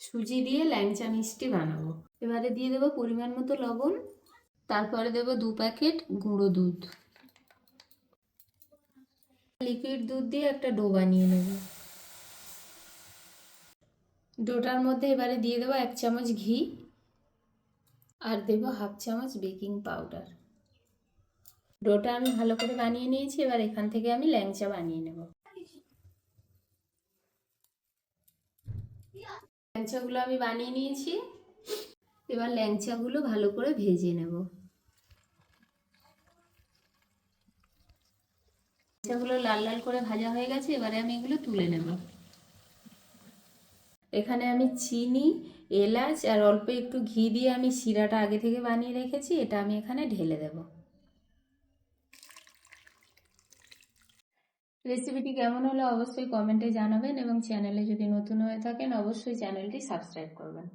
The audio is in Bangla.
সুজি দিয়ে ল্যাংচা মিষ্টি বানাবো। এবারে দিয়ে দেবো পরিমাণ মতো লবণ, তারপরে দেবো দু প্যাকেট গুঁড়ো দুধ। লিকুইড দুধ দিয়ে একটা ডো বানিয়ে নেব। ডোটার মধ্যে এবারে দিয়ে দেবো এক চামচ ঘি আর দেবো হাফ চামচ বেকিং পাউডার। ডোটা আমি ভালো করে বানিয়ে নিয়েছি, এবার এখান থেকে আমি ল্যাংচা বানিয়ে নেব। ল্যাংচাগুলো আমি বানিয়ে নিয়েছি। এবার ল্যাংচাগুলো ভালো করে ভেজে নেব। ল্যাংচাগুলো লাল লাল করে ভাজা হয়ে গেছে, এবারে আমি এগুলো তুলে নেব। এখানে আমি চিনি, এলাচ আর অল্প একটু ঘি দিয়ে আমি শিরাটা আগে থেকে বানিয়ে রেখেছি, এটা আমি এখানে ঢেলে দেব। রেসিপিটি কেমন হলো অবশ্যই কমেন্টে জানাবেন এবং চ্যানেলে যদি নতুন হয়ে থাকেন, অবশ্যই চ্যানেলটি সাবস্ক্রাইব করবেন।